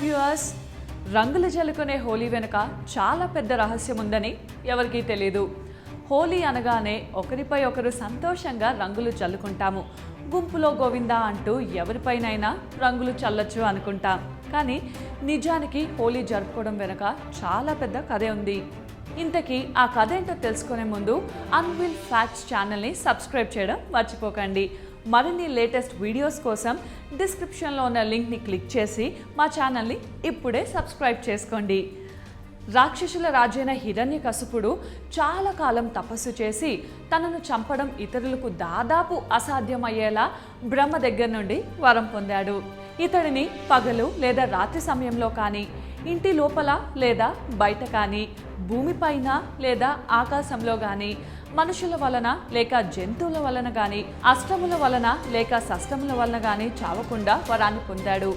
Viewers రంగులు జలుకునే హోలీ వెనుక చాలా పెద్ద రహస్యం ఉందని ఎవరికీ తెలియదు హోలీ అనగానే ఒకరిపై ఒకరు సంతోషంగా రంగులు చల్లుకుంటాము. గుంపులో గోవిందా అంటూ ఎవరిపైనైనా రంగులు చల్లొచ్చు అనుకుంటాం. కానీ నిజానికి హోలీ జరుపుకోవడం వెనుక చాలా పెద్ద కథే ఉంది. ఇంతకీ ఆ కథ ఏంటో తెలుసుకునే ముందు అన్విల్ ఫ్యాక్ట్స్ ఛానల్ని సబ్స్క్రైబ్ చేయడం మర్చిపోకండి. మరిన్ని లేటెస్ట్ వీడియోస్ కోసం డిస్క్రిప్షన్లో ఉన్న లింక్ని క్లిక్ చేసి మా ఛానల్ని ఇప్పుడే సబ్స్క్రైబ్ చేసుకోండి. రాక్షసుల రాజైన హిరణ్యకశిపుడు చాలా కాలం తపస్సు చేసి తనను చంపడం ఇతరులకు దాదాపు అసాధ్యమయ్యేలా బ్రహ్మ దగ్గర నుండి వరం పొందాడు. ఇతడిని పగలు లేదా రాత్రి సమయంలో కానీ ఇంటి లోపల లేదా బయట కానీ భూమిపైన లేదా ఆకాశంలో కానీ మనుషుల వలన లేక జంతువుల వలన కానీ అష్టముల వలన లేక సష్టముల వలన కానీ చావకుండా వరాన్ని పొందాడు.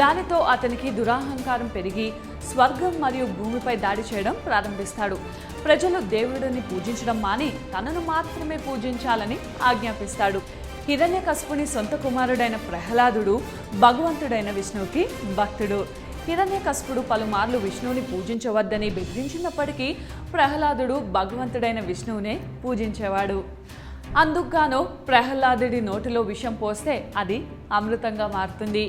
దానితో అతనికి దురాహంకారం పెరిగి స్వర్గం మరియు భూమిపై దాడి చేయడం ప్రారంభిస్తాడు. ప్రజలు దేవుడిని పూజించడం మాని తనను మాత్రమే పూజించాలని ఆజ్ఞాపిస్తాడు. హిరణ్యకశిపుని సొంత కుమారుడైన ప్రహ్లాదుడు భగవంతుడైన విష్ణువుకి భక్తుడు. హిరణ్యకశిపుడు పలుమార్లు విష్ణువుని పూజించవద్దని బెదిరించినప్పటికీ ప్రహ్లాదుడు భగవంతుడైన విష్ణువునే పూజించేవాడు. అందుకుగాను ప్రహ్లాదుడి నోటిలో విషం పోస్తే అది అమృతంగా మారుతుంది.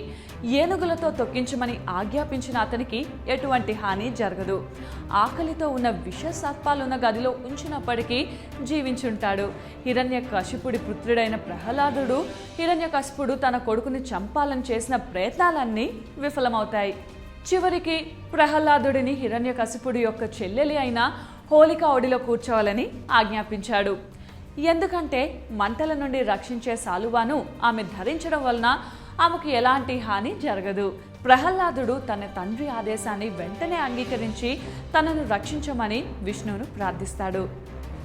ఏనుగులతో తొక్కించమని ఆజ్ఞాపించిన అతనికి ఎటువంటి హాని జరగదు. ఆకలితో ఉన్న విష సర్పాలున్న గదిలో ఉంచినప్పటికీ జీవించుంటాడు. హిరణ్య కశిపుడి పుత్రుడైన ప్రహ్లాదుడు హిరణ్య కశిపుడు తన కొడుకుని చంపాలని చేసిన ప్రయత్నాలన్నీ విఫలమవుతాయి. చివరికి ప్రహ్లాదుడిని హిరణ్యకశిపుడి యొక్క చెల్లెలి అయిన హోలిక ఒడిలో కూర్చోవాలని ఆజ్ఞాపించాడు. ఎందుకంటే మంటల నుండి రక్షించే సాలువాను ఆమె ధరించడం వలన ఆమెకు ఎలాంటి హాని జరగదు. ప్రహ్లాదుడు తన తండ్రి ఆదేశాన్ని వెంటనే అంగీకరించి తనను రక్షించమని విష్ణువును ప్రార్థిస్తాడు.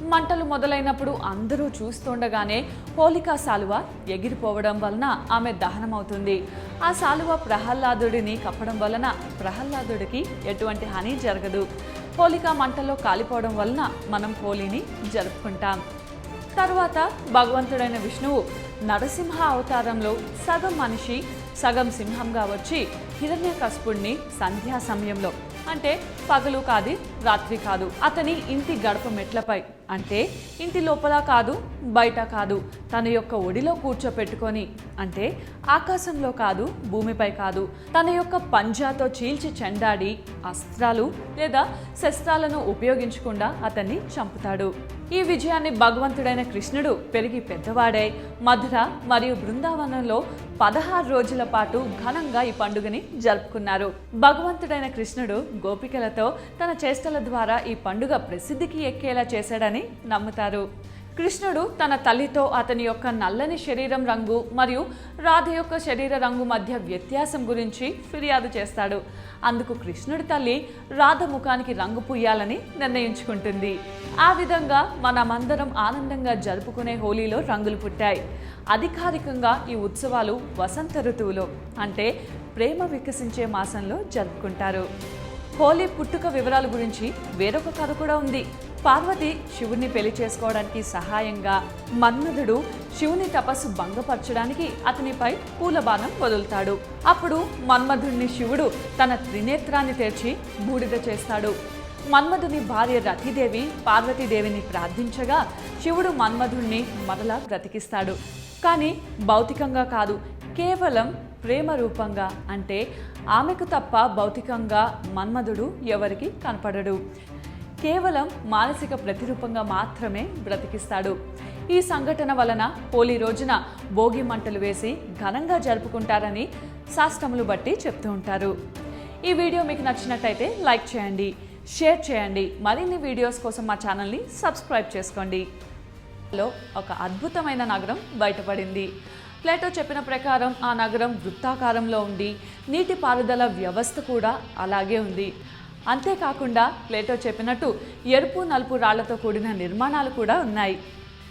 మంటలు మొదలైనప్పుడు అందరూ చూస్తుండగానే హోలికా సాలువ ఎగిరిపోవడం వలన ఆమె దహనమవుతుంది. ఆ సాలువ ప్రహ్లాదుడిని కప్పడం వలన ప్రహ్లాదుడికి ఎటువంటి హాని జరగదు. హోలికా మంటల్లో కాలిపోవడం వలన మనం హోలీని జరుపుకుంటాం. తర్వాత భగవంతుడైన విష్ణువు నరసింహ అవతారంలో సగం మనిషి సగం సింహంగా వచ్చి హిరణ్యకశిపుణ్ణి సంధ్యా సమయంలో. అంటే పగలు కాదు రాత్రి కాదు. అతని ఇంటి గడప మెట్లపై. అంటే ఇంటి లోపల కాదు బయట కాదు. తన యొక్క ఒడిలో కూర్చోపెట్టుకొని. అంటే ఆకాశంలో కాదు భూమిపై కాదు. తన యొక్క పంజాతో చీల్చి చెండాడి అస్త్రాలు లేదా శస్త్రాలను ఉపయోగించకుండా అతన్ని చంపుతాడు. ఈ విజయాన్ని భగవంతుడైన కృష్ణుడు పెరిగి పెద్దవాడై మధుర మరియు బృందావనంలో పదహారు రోజుల పాటు ఘనంగా ఈ పండుగని జరుపుకున్నారు. భగవంతుడైన కృష్ణుడు గోపికలతో తన చేష్టల ద్వారా ఈ పండుగ ప్రసిద్ధికి ఎక్కేలా చేశాడని నమ్ముతారు. కృష్ణుడు తన తల్లితో అతని యొక్క నల్లని శరీరం రంగు మరియు రాధ యొక్క శరీర రంగు మధ్య వ్యత్యాసం గురించి ఫిర్యాదు చేస్తాడు. అందుకు కృష్ణుడి తల్లి రాధ ముఖానికి రంగు పూయాలని నిర్ణయించుకుంటుంది. ఆ విధంగా మనమందరం ఆనందంగా జరుపుకునే హోలీలో రంగులు పుట్టాయి. అధికారికంగా ఈ ఉత్సవాలు వసంత ఋతువులో అంటే ప్రేమ వికసించే మాసంలో జరుపుకుంటారు. హోలీ పుట్టుక వివరాల గురించి వేరొక కథ కూడా ఉంది. పార్వతి శివుణ్ణి పెళ్ళి చేసుకోవడానికి సహాయంగా మన్మధుడు శివుని తపస్సు భంగపరచడానికి అతనిపై పూల బాణం వదులుతాడు. అప్పుడు మన్మధుడిని శివుడు తన త్రినేత్రాన్ని తెరిచి బూడిద చేస్తాడు. మన్మధుని భార్య రతిదేవి పార్వతీదేవిని ప్రార్థించగా శివుడు మన్మధుణ్ణి మరలా బ్రతికిస్తాడు. కానీ భౌతికంగా కాదు కేవలం ప్రేమ రూపంగా అంటే ఆమెకు తప్ప భౌతికంగా మన్మధుడు ఎవరికి కనపడడు. కేవలం మానసిక ప్రతిరూపంగా మాత్రమే బ్రతికిస్తాడు. ఈ సంఘటన వలన హోలీ రోజున భోగి మంటలు వేసి ఘనంగా జరుపుకుంటారని శాస్త్రములు బట్టి చెప్తూ ఉంటారు. ఈ వీడియో మీకు నచ్చినట్టయితే లైక్ చేయండి షేర్ చేయండి మరిన్ని వీడియోస్ కోసం మా ఛానల్ని సబ్స్క్రైబ్ చేసుకోండి. లో ఒక అద్భుతమైన నగరం బయటపడింది. ప్లేటో చెప్పిన ప్రకారం ఆ నగరం వృత్తాకారంలో ఉండి నీటిపారుదల వ్యవస్థ కూడా అలాగే ఉంది. అంతేకాకుండా ప్లేటో చెప్పినట్టు ఎరుపు నలుపు రాళ్ళతో కూడిన నిర్మాణాలు కూడా ఉన్నాయి.